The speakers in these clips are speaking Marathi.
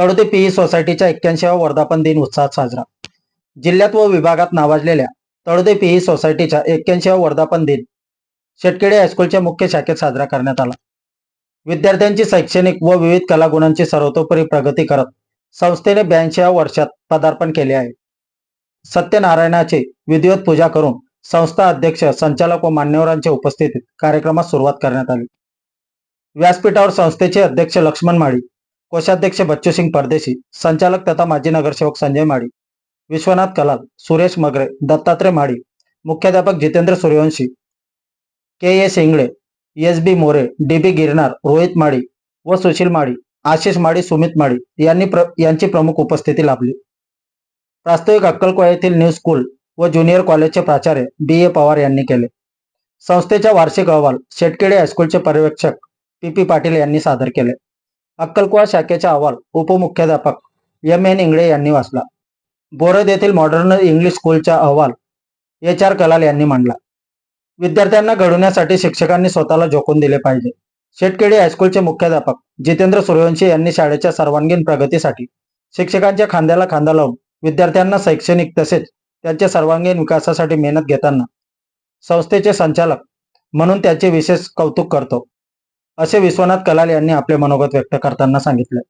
तळोदे पीई सोसायटीच्या एक्क्याऐंशीवा वर्धापन दिन उत्साहात साजरा. जिल्ह्यात व विभागात नावाजलेल्या तळोदे पीई सोसायटीच्या एक्क्याऐंशीवा वर्धापन दिन शेटकेडे हायस्कूलच्या मुख्य शाखेत साजरा करण्यात आला. विद्यार्थ्यांची शैक्षणिक व विविध कलागुणांची सर्वतोपरी प्रगती करत संस्थेने ब्याऐंशीव्या वर्षात पदार्पण केले आहे. सत्यनारायणाची विधिवत पूजा करून संस्था अध्यक्ष संचालक व मान्यवरांच्या उपस्थितीत कार्यक्रमास सुरुवात करण्यात आली. व्यासपीठावर संस्थेचे अध्यक्ष लक्ष्मण माळी कोषाध्यक्ष बच्चूसिंग परदेशी संचालक तथा माजी नगरसेवक संजय माळी विश्वनाथ कलाल सुरेश मगरे दत्तात्रय माळी मुख्याध्यापक Jitendra Suryavanshi K A Ingle S B More D B Girnar Rohit Mali व सुशील माळी आशिष माळी सुमित माळी यांनी प्र यांची प्रमुख उपस्थिती लाभली. प्रास्ताविक अक्कलकोळा येथील न्यू स्कूल व ज्युनियर कॉलेजचे प्राचार्य बी ए पवार यांनी केले. संस्थेचा वार्षिक अहवाल शेटकेडे हायस्कूलचे पर्यवेक्षक पी पी पाटील यांनी सादर केले. अक्कलकुवा शाखेचा अहवाल उपमुख्याध्यापक एम एन इंगळे यांनी वाचला. बोरद येथील मॉडर्न इंग्लिश स्कूलचा अहवाल एच आर कलाल यांनी मांडला. विद्यार्थ्यांना घडवण्यासाठी शिक्षकांनी स्वतःला झोकून दिले पाहिजे. शेटकेडी हायस्कूलचे मुख्याध्यापक जितेंद्र सूर्यवंशी यांनी शाळेच्या सर्वांगीण प्रगतीसाठी शिक्षकांच्या खांद्याला खांदा लावून विद्यार्थ्यांना शैक्षणिक तसेच त्यांच्या सर्वांगीण विकासासाठी मेहनत घेताना संस्थेचे संचालक म्हणून त्याचे विशेष कौतुक करतो. असे विश्वनाथ कलाल यांनी आपले मनोगत व्यक्त करताना सांगितले.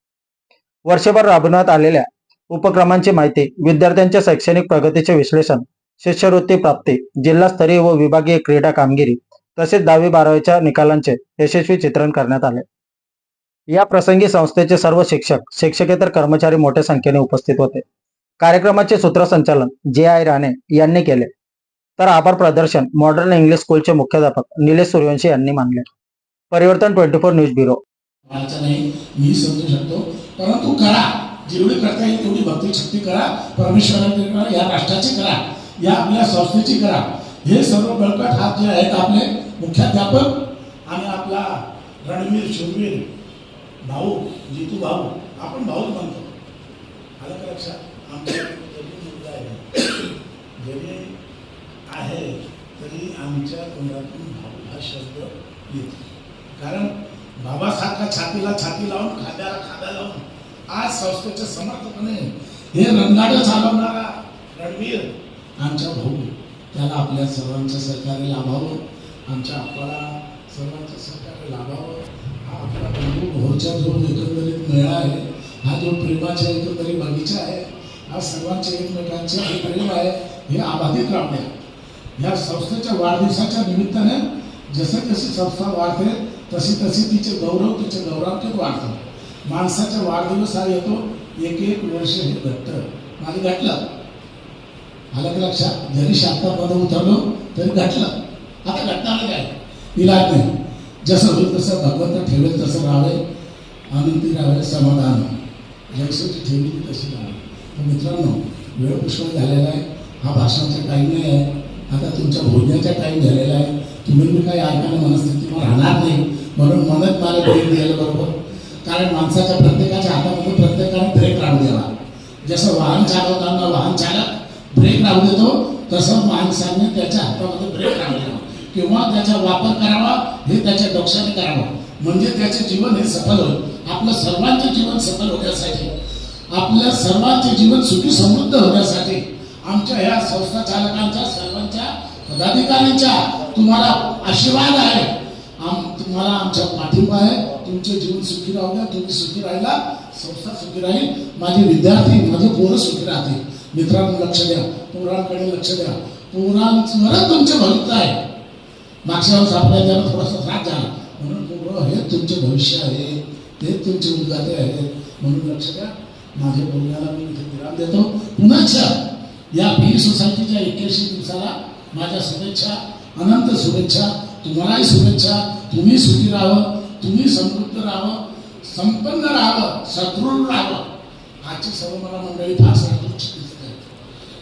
वर्षभर राबवण्यात आलेल्या उपक्रमांची माहिती विद्यार्थ्यांच्या शैक्षणिक प्रगतीचे विश्लेषण शिष्यवृत्ती प्राप्ती जिल्हास्तरीय व विभागीय क्रीडा कामगिरी तसेच दहावी बारावीच्या निकालांचे यशस्वी चित्रण करण्यात आले. या प्रसंगी संस्थेचे सर्व शिक्षक शिक्षकेतर कर्मचारी मोठ्या संख्येने उपस्थित होते. कार्यक्रमाचे सूत्रसंचालन जे आय राणे यांनी केले. तर आभार प्रदर्शन मॉडर्न इंग्लिश स्कूलचे मुख्याध्यापक निलेश सूर्यवंशी यांनी मानले. Parivartan twenty four news bureau. नाही मी समजू शकतो. परंतु करा जेवढी करता येईल तेवढी भक्ती शक्ती करा परमेश्वराने करा या राष्ट्राची करा या आपल्या संस्थेची करा. हे सर्व बळकट हात जे आहेत आपले मुख्याध्यापक आणि आपला रणवीर शूरवीर भाऊ जितू भाऊ आपण भाऊच म्हणतो आलं का लक्षात? आमच्या आहे जरी आहे तरी आमच्या तोंडातून भाऊ हा शब्द येतो. कारण बाबासारखा छातीला छाती लावून खाद्याला खाद्या लावून आज संस्थेच्या समर्थपणे हे रंगाड चालवणारा रणवीर आमच्या भाऊ त्याला आपल्या सर्वांच्या सहकार्य लाभावं आमच्या आपल्याला सर्वांच्या सहकार्य लाभावं. हा आपला बंधू भाऊचा जो एकंदरीत मेळा आहे हा जो प्रेमाचा एकंदरीत बगीचा आहे हा सर्वांचे एकमेकांचे जे प्रेम आहे हे अबाधित राहणे या संस्थेच्या वाढदिवसाच्या निमित्ताने जसं जशी संस्था वाढते तशी तशी तिचे गौरव तिचे गौरवांकित वाढतात माणसाचा वाढदिवस हा येतो एक एक वर्ष हे घट्ट. माझं घटलं आलं की लक्षात जरी शांतापद उतरलो तरी घटलं आता घटणार काय? इलाज नाही. जसं होईल तसं भगवंत ठेवेल तसं राहावे. आनंदी राहावे समाधान. जगसोची ठेवली तशी राहावी. तर मित्रांनो वेळ पुष्कळ झालेला आहे. हा भाषणाचा टाईम नाही आहे. आता तुमच्या भोजनाचा टाईम झालेला आहे. तुम्ही मी काही ऐकायला मनस्थितीवर राहणार नाही. म्हणून म्हणत मला ब्रेक द्यायला बरोबर. कारण माणसाच्या प्रत्येकाच्या हातामध्ये प्रत्येकाने ब्रेक राहू द्यावा. जसं वाहन चालवताना वाहन चालक ब्रेक राहू देतो तसं माणसाने त्याच्या हातामध्ये ब्रेक राहू द्यावा. किंवा त्याचा वापर करावा हे त्याच्या डोक्याने करावा. म्हणजे त्याचे जीवन हे सफल होईल. आपलं सर्वांचे जीवन सफल होण्यासाठी आपल्या सर्वांचे जीवन सुखी समृद्ध होण्यासाठी आमच्या ह्या संस्था चालकांच्या सर्वांच्या पदाधिकाऱ्यांच्या तुम्हाला आशीर्वाद आहे. तुम्हाला आमच्या पाठिंबा आहे. तुमचे जीवन सुखी राहू द्या. तुम्ही सुखी राहिला संस्था सुखी राहील. माझे विद्यार्थी माझे पोरं सुखी राहतील. मित्रांनो लक्ष द्या. पोरांकडे लक्ष द्या. पोरांवरच तुमचे भविष्य आहे. मागच्या वेळेस आपल्या ज्याला थोडासा त्रास झाला. म्हणून पोरं हे तुमचे भविष्य आहे. ते तुमचे उद्गाते आहेत. म्हणून लक्ष द्या. माझ्या बोलण्याला मी इथे विराम देतो. पुन्हा या पी सोसायटीच्या एक्क्याऐंशी दिवसाला माझ्या शुभेच्छा अनंत शुभेच्छा तुम्हालाही शुभेच्छा. तुम्ही सुखी राहावं तुम्ही समृद्ध राहावं संपन्न राहावं सदृढ राहावं. आजची सर्व मला मंडळी फार सदृढ दिसत आहेत.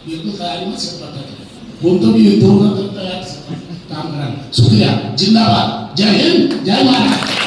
बिलकुल तयारी नसेल कोणतं बी युद्ध होणं तर तयार काम करा. सुखी जिंदाबाद. जय हिंद. जय महाराष्ट्र.